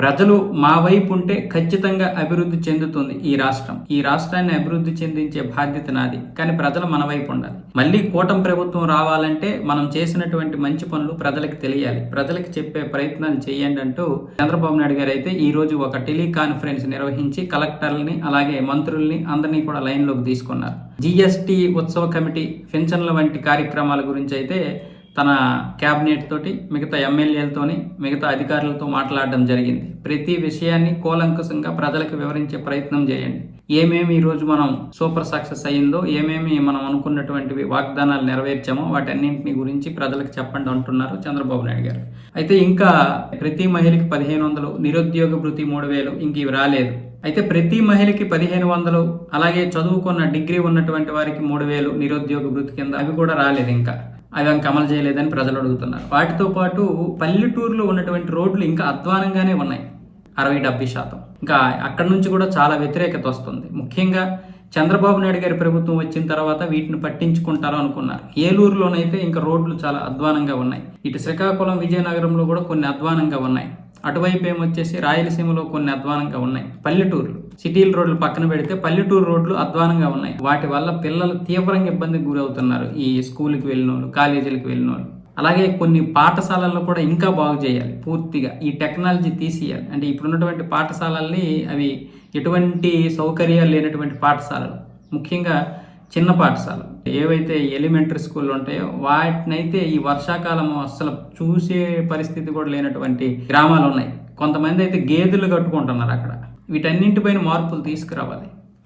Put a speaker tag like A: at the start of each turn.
A: ప్రజలు మా వైపు ఉంటే ఖచ్చితంగా అభివృద్ధి చెందుతుంది ఈ రాష్ట్రం. ఈ రాష్ట్రాన్ని అభివృద్ధి చెందించే బాధ్యత నాది. కానీ ప్రజలు మన వైపు ఉండాలి మళ్ళీ కూటమి ప్రభుత్వం రావాలంటే మనం చేసినటువంటి మంచి పనులు ప్రజలకు తెలియాలి. ప్రజలకు చెప్పే ప్రయత్నాలు చేయండి అంటూ చంద్రబాబు నాయుడు గారు అయితే ఈ రోజు ఒక టెలికాన్ఫరెన్స్ నిర్వహించి కలెక్టర్లని అలాగే మంత్రుల్ని అందరినీ కూడా లైన్లోకి తీసుకున్నారు. జిఎస్టి ఉత్సవ కమిటీ పెన్షన్ల వంటి కార్యక్రమాల గురించి అయితే తన క్యాబినెట్ తోటి మిగతా ఎమ్మెల్యేలతోని మిగతా అధికారులతో మాట్లాడడం జరిగింది. ప్రతి విషయాన్ని కూలంకషంగా ప్రజలకు వివరించే ప్రయత్నం చేయండి. ఏమేమి ఈరోజు మనం సూపర్ సక్సెస్ అయ్యిందో ఏమేమి మనం అనుకున్నటువంటివి వాగ్దానాలు నెరవేర్చామో వాటన్నింటిని గురించి ప్రజలకు చెప్పండి అంటున్నారు చంద్రబాబు నాయుడు గారు. అయితే ఇంకా ప్రతి మహిళకి పదిహేను వందలు నిరుద్యోగ భృతి మూడు వేలు ఇంక ఇవి రాలేదు. అయితే ప్రతి మహిళకి పదిహేను వందలు అలాగే చదువుకున్న డిగ్రీ ఉన్నటువంటి వారికి మూడు వేలు నిరుద్యోగ భృతి కింద అవి కూడా రాలేదు ఇంకా. అవి ఇంకా అమలు చేయలేదని ప్రజలు అడుగుతున్నారు. వాటితో పాటు పల్లెటూరులో ఉన్నటువంటి రోడ్లు ఇంకా అధ్వానంగానే ఉన్నాయి. అరవై డెబ్బై శాతం. ఇంకా అక్కడి నుంచి కూడా చాలా వ్యతిరేకత వస్తుంది. ముఖ్యంగా చంద్రబాబు నాయుడు గారి ప్రభుత్వం వచ్చిన తర్వాత వీటిని పట్టించుకుంటారు అనుకున్నారు. ఏలూరులోనైతే ఇంకా రోడ్లు చాలా అధ్వానంగా ఉన్నాయి. ఇటు శ్రీకాకుళం విజయనగరంలో కూడా కొన్ని అధ్వానంగా ఉన్నాయి. అటువైపు ఏమొచ్చేసి రాయలసీమలో కొన్ని అధ్వానంగా ఉన్నాయి. పల్లెటూర్లు. సిటీల రోడ్లు పక్కన పెడితే పల్లెటూరు రోడ్లు అధ్వానంగా ఉన్నాయి. వాటి వల్ల పిల్లలు తీవ్రంగా ఇబ్బందికి గురవుతున్నారు. ఈ స్కూల్కి వెళ్ళిన వాళ్ళు కాలేజీలకు వెళ్ళిన వాళ్ళు అలాగే కొన్ని పాఠశాలల్లో కూడా ఇంకా బాగు చేయాలి. పూర్తిగా ఈ టెక్నాలజీ తీసేయాలి. అంటే ఇప్పుడున్నటువంటి పాఠశాలల్ని అవి ఎటువంటి సౌకర్యాలు లేనటువంటి పాఠశాలలు. ముఖ్యంగా చిన్న పాఠశాల. ఏవైతే ఎలిమెంటరీ స్కూళ్ళు ఉంటాయో వాటినైతే ఈ వర్షాకాలం అసలు చూసే పరిస్థితి కూడా లేనటువంటి గ్రామాలు ఉన్నాయి. కొంతమంది అయితే గేదెలు కట్టుకుంటున్నారు అక్కడ. వీటన్నింటిపైన మార్పులు తీసుకురావాలి.